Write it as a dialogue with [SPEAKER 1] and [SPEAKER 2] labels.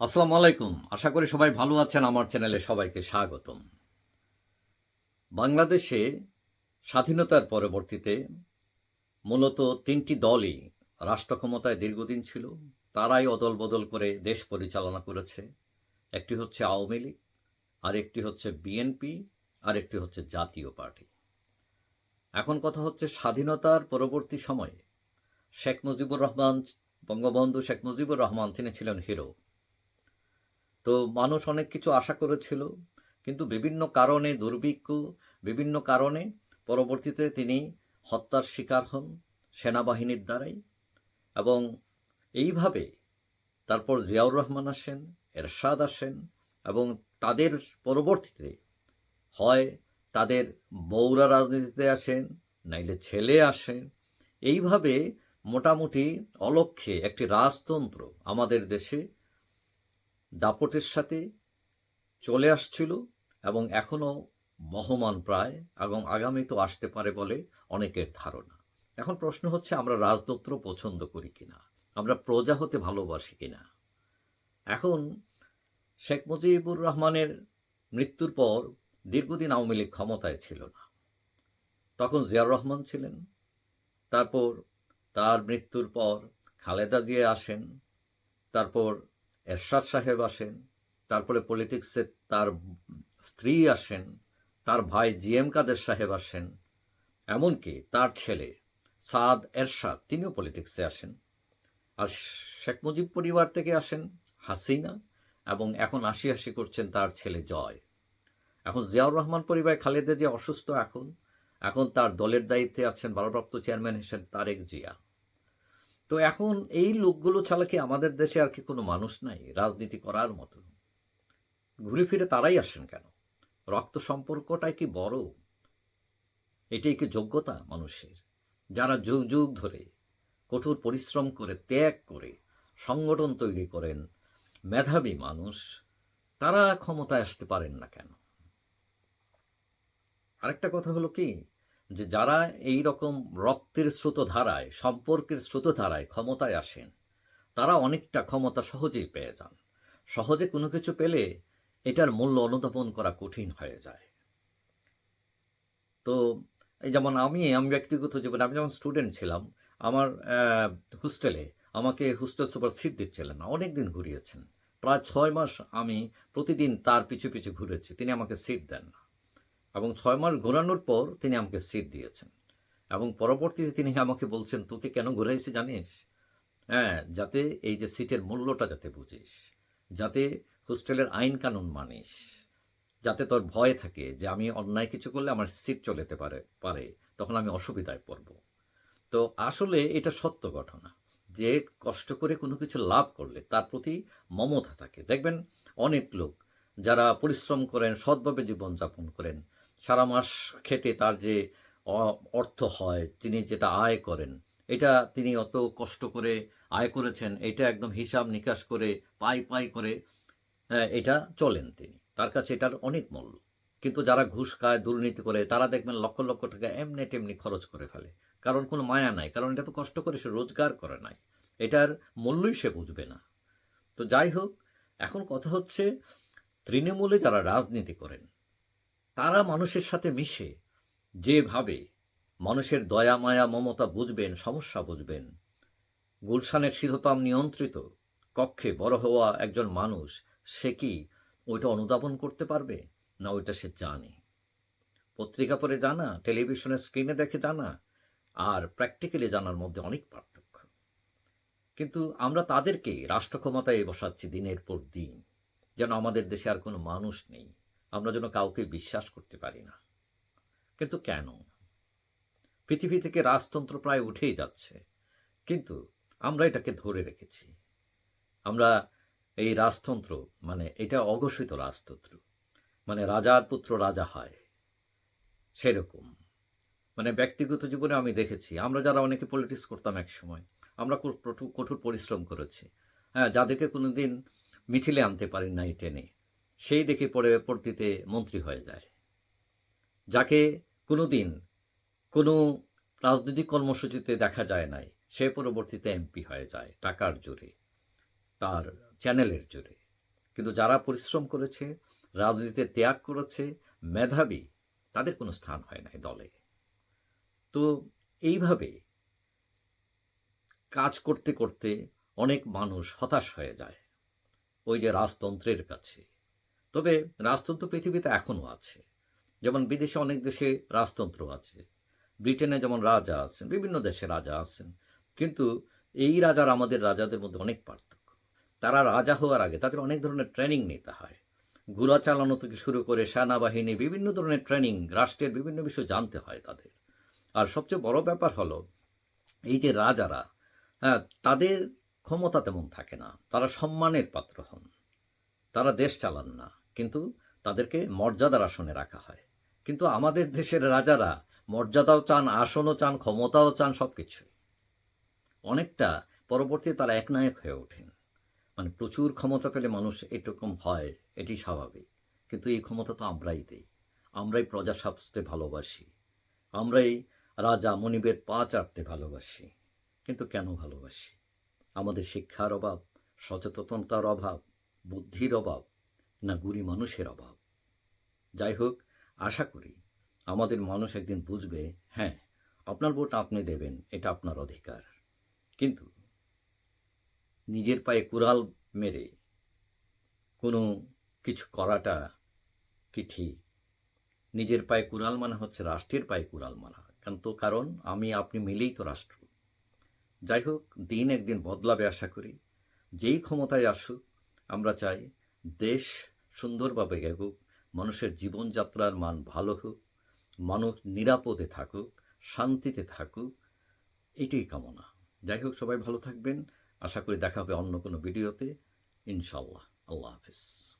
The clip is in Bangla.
[SPEAKER 1] আসসালামু আলাইকুম। আশা করি সবাই ভালো আছেন। আমার চ্যানেলে সবাইকে স্বাগতম। বাংলাদেশে স্বাধীনতার পরবর্তীতে মূলত তিনটি দলই রাষ্ট্র ক্ষমতায় দীর্ঘদিন ছিল। তারাই অদল বদল করে দেশ পরিচালনা করেছে। একটি হচ্ছে আওয়ামী লীগ আর একটি হচ্ছে বিএনপি আর একটি হচ্ছে জাতীয় পার্টি। এখন কথা হচ্ছে স্বাধীনতার পরবর্তী সময়ে শেখ মুজিবুর রহমান, বঙ্গবন্ধু শেখ মুজিবুর রহমান, তিনি ছিলেন হিরো। তো মানুষ অনেক কিছু আশা করেছিল, কিন্তু বিভিন্ন কারণে দুর্ভিক্ষ, বিভিন্ন কারণে পরবর্তীতে তিনি হত্যার শিকার হন সেনাবাহিনীর দ্বারাই এবং এইভাবে তারপর জিয়াউর রহমান আসেন, এরশাদ আসেন এবং তাদের পরবর্তীতে হয় তাদের বৌরা রাজনীতিতে আসেন, নাইলে ছেলে আসেন। এইভাবে মোটামুটি অলক্ষ্যে একটি রাজতন্ত্র আমাদের দেশে দাপটের সাথে চলে আসছিল এবং এখনও বহমান প্রায় এবং আগামী তো আসতে পারে বলে অনেকের ধারণা। এখন প্রশ্ন হচ্ছে, আমরা রাজতন্ত্র পছন্দ করি কিনা? আমরা প্রজা হতে ভালোবাসি কিনা? এখন শেখ মুজিবুর রহমানের মৃত্যুর পর দীর্ঘদিন আওয়ামী লীগ ক্ষমতায় ছিল না। তখন জিয়াউর রহমান ছিলেন। তারপর তার মৃত্যুর পর খালেদা জিয়া আসেন। তারপর এরশাদ সাহেব আসেন, তারপরে পলিটিক্সে তার স্ত্রী আসেন, তার ভাই জি এম কাদের সাহেব আসেন, এমনকি তার ছেলে সাদ এরশাদ, তিনিও পলিটিক্সে আসেন। আর শেখ মুজিব পরিবার থেকে আসেন হাসিনা এবং এখন আশি হাসি করছেন তার ছেলে জয়। এখন জিয়াউর রহমান পরিবার, খালেদা জিয়া অসুস্থ এখন এখন তার দলের দায়িত্বে আছেন ভারপ্রাপ্ত চেয়ারম্যান হিসেবে তারেক জিয়া। তো এখন এই লোকগুলো ছাড়া কি আমাদের দেশে আর কি কোনো মানুষ নাই? রাজনীতি করার মতো। ঘুরে ফিরে তারাই আসেন কেন? রক্ত সম্পর্কটাই কি বড়? এটাই কি যোগ্যতা মানুষের? যারা যুগ যুগ ধরে কঠোর পরিশ্রম করে, ত্যাগ করে, সংগঠন তৈরি করেন, মেধাবী মানুষ, তারা ক্ষমতায় আসতে পারেন না কেন? আরেকটা কথা হলো কি যে যারা এই রকম রক্তের স্রোতধারায়, সম্পর্কের স্রোতধারায় ক্ষমতায় আসেন, তারা অনেকটা ক্ষমতা সহজেই পেয়ে যান। সহজে কোনো কিছু পেলে এটার মূল্য অনুধাবন করা কঠিন হয়ে যায়। তো এই যেমন আমি আমি ব্যক্তিগত জীবনে, আমি যখন স্টুডেন্ট ছিলাম, আমার হোস্টেলে আমাকে হোস্টেল সুপার সিট দিচ্ছিলেন না অনেক দিন ঘুরিয়েছেন। প্রায় ছয় মাস আমি প্রতিদিন তার পিছু পিছু ঘুরেছি, তিনি আমাকে সিট দেন না। এবং ছয় মাস ঘোরানোর পর তিনি আমাকে সিট দিয়েছেন। এবং পরবর্তীতে তিনি আমাকে বলছেন, তোকে কেন ঘুরাইছি জানিস? হ্যাঁ যাতে এই যে সিটের মূল্যটা যাতে বুঝিস, যাতে হোস্টেলের আইন কানুন মানিস, যাতে তোর ভয় থাকে যে আমি অন্যায় কিছু করলে আমার সিট চলেতে পারে পারে, তখন আমি অসুবিধায় পড়ব। তো আসলে এটা সত্য ঘটনা, যে কষ্ট করে কোনো কিছু লাভ করলে তার প্রতি মমতা থাকে। দেখবেন অনেক লোক যারা পরিশ্রম করেন, সৎভাবে জীবনযাপন করেন সারা মাস খেটে তার যে অর্থ হয়, তিনি যেটা আয় করেন, এটা তিনি অত কষ্ট করে আয় করেছেন, এটা একদম হিসাব নিকাশ করে, পাই পাই করে এটা চলেন তিনি। তার কাছে এটার অনেক মূল্য। কিন্তু যারা ঘুষ খায়, দুর্নীতি করে, তারা দেখবেন লক্ষ লক্ষ টাকা এমনি টেমনি খরচ করে ফেলে। কারণ কোনো মায়া নাই, কারণ এটা তো কষ্ট করে সে রোজগার করে নাই। এটার মূল্যই সে বুঝবে না। তো যাই হোক, এখন কথা হচ্ছে, তৃণমূলে যারা রাজনীতি করেন তারা মানুষের সাথে মিশে। যেভাবে মানুষের দয়া, মায়া, মমতা বুঝবেন, সমস্যা বুঝবেন। গুলশানের শীততাম নিয়ন্ত্রিত কক্ষে বড় হওয়া একজন মানুষ, সে কি ওইটা অনুধাবন করতে পারবে? না, ওইটা সে জানে। পত্রিকা পড়ে জানা, টেলিভিশনের স্ক্রিনে দেখে জানা, আর প্র্যাকটিক্যালি জানার মধ্যে অনেক পার্থক্য। কিন্তু আমরা তাদেরকে রাষ্ট্র ক্ষমতায় বসাচ্ছি দিনের পর দিন। যেন আমাদের দেশে আর কোনো মানুষ নেই। আমরা যেন কাউকে বিশ্বাস করতে পারি না। কিন্তু কেন? পৃথিবী থেকে রাজতন্ত্র প্রায় উঠেই যাচ্ছে। কিন্তু আমরা এটাকে ধরে রেখেছি। আমরা এই রাজতন্ত্র মানে এটা অঘোষিত রাজতন্ত্র মানে রাজার পুত্র রাজা হয়, সেরকম। মানে ব্যক্তিগত জীবনে আমি দেখেছি, আমরা যারা অনেকে পলিটিক্স করতাম এক সময়, আমরা কঠোর পরিশ্রম করেছি। হ্যাঁ যাদেরকে কোনোদিন মিছিলে আনতে পারি নাই টেনে সেই দেখে পরে পরবর্তীতে মন্ত্রী হয়ে যায়। যাকে কোনো দিন কোনো রাজনৈতিক কর্মসূচিতে দেখা যায় নাই, সে পরবর্তীতে এমপি হয়ে যায় টাকার জোরে, তার চ্যানেলের জোরে। কিন্তু যারা পরিশ্রম করেছে, রাজনীতিতে ত্যাগ করেছে, মেধাবী, তাদের কোনো স্থান হয় নাই দলে। তো এইভাবে কাজ করতে করতে অনেক মানুষ হতাশ হয়ে যায়। ওই যে রাজতন্ত্রের কাছে। তবে রাজতন্ত্র পৃথিবীতে এখনও আছে। যেমন বিদেশে অনেক দেশে রাজতন্ত্র আছে। ব্রিটেনে যেমন রাজা আছেন, বিভিন্ন দেশে রাজা আছেন। কিন্তু এই রাজার আমাদের রাজাদের মধ্যে অনেক পার্থক্য। তারা রাজা হওয়ার আগে তাদের অনেক ধরনের ট্রেনিং নিতে হয়। ঘোড়া চালানো থেকে শুরু করে সেনাবাহিনী, বিভিন্ন ধরনের ট্রেনিং, রাষ্ট্রের বিভিন্ন বিষয় জানতে হয় তাদের। আর সবচেয়ে বড় ব্যাপার হলো, এই যে রাজারা হ্যাঁ তাদের ক্ষমতা তেমন থাকে না। তারা সম্মানের পাত্র হন। তারা দেশ চালান না। কিন্তু তাদেরকে মর্যাদার আসনে রাখা হয়। কিন্তু আমাদের দেশের রাজারা মর্যাদাও চান, আসনও চান, ক্ষমতাও চান সব কিছুই অনেকটা পরবর্তী তারা একনায়ক হয়ে ওঠেন। মানে প্রচুর ক্ষমতা পেলে মানুষ এরকম হয় এটি স্বাভাবিক। কিন্তু এই ক্ষমতা তো আমরাই দেই। আমরাই প্রজা সাজতে ভালোবাসি। আমরাই রাজা মনিবের পা চাটতে ভালোবাসি। কিন্তু কেন ভালোবাসি? আমাদের শিক্ষার অভাব, সচেতনতার অভাব, বুদ্ধির অভাব না গুণী মানুষের অভাব। যাই হোক আশা করি আমাদের মানুষ একদিন বুঝবে হ্যাঁ আপনার ভোট আপনি দেবেন, এটা আপনার অধিকার। কিন্তু নিজের পায়ে কুড়াল মেরে কোনো কিছু করাটা কি ঠিক? নিজের পায়ে কুড়াল মানে হচ্ছে, রাষ্ট্রের পায়ে কুড়াল মারা কিন্তু কারণ, আমি, আপনি মিলেই তো রাষ্ট্র। যাই হোক দিন একদিন বদলাবে আশা করি। যেই ক্ষমতায় আসুক, আমরা চাই দেশ সুন্দরভাবে এগুক, মানুষের জীবনযাত্রার মান ভালো হোক, মানুষ নিরাপদে থাকুক, শান্তিতে থাকুক, এটাই কামনা। যাই হোক, সবাই ভালো থাকবেন। আশা করি দেখা হবে অন্য কোনো ভিডিওতে। ইনশাল্লাহ আল্লাহ হাফিজ।